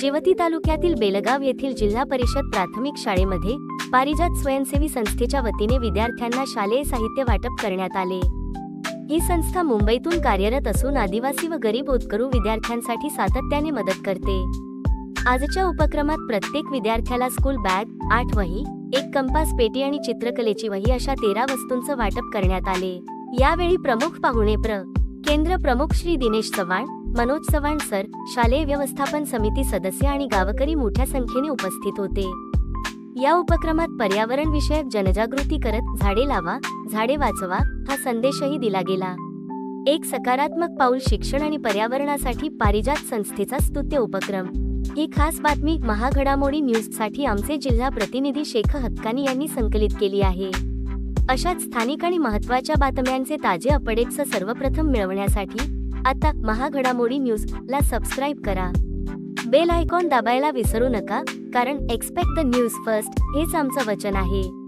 जेवती तालुक्यातील बेलगाव येथील जिल्हा परिषद प्राथमिक शाळेमध्ये पारिजात स्वयंसेवी संस्थेच्या वतीने विद्यार्थ्यांना शालेय साहित्य वाटप करण्यात आले. ही संस्था मुंबईतून कार्यरत असून आदिवासी व गरीब होतकरू विद्यार्थ्यांसाठी सातत्याने मदत करते. आजच्या उपक्रमात प्रत्येक विद्यार्थ्याला स्कूल बॅग आठ वही एक कंपास पेटी आणि चित्रकलेची वही अशा तेरा वस्तूंचं वाटप करण्यात आले. यावेळी प्रमुख पाहुणे प्र. केंद्र प्रमुख श्री दिनेश चव्हाण मनोज चव्हाण सर शालेय व्यवस्थापन समिती सदस्य आणि गावकरी मोठ्या संख्येने उपस्थित होते. या उपक्रमात पर्यावरण विषयक जनजागृती करत झाडे लावा झाडे वाचवा हा संदेशही दिला गेला. एक सकारात्मक पाऊल शिक्षण आणि पर्यावरणासाठी पारिजात संस्थेचा स्तुत्य उपक्रम. ही खास बातमी महाघडामोडी न्यूजसाठी आमचे जिल्हा प्रतिनिधी शेख हक्कानी यांनी संकलित केली आहे. अशाच स्थानिक आणि महत्त्वाच्या बातम्यांचे ताजे अपडेट्स सर्वप्रथम मिळवण्यासाठी आता महाघडामोडी न्यूज ला सबस्क्राईब करा. बेल आयकॉन दाबायला विसरू नका कारण एक्सपेक्ट द न्यूज फर्स्ट हेच आमचं वचन आहे.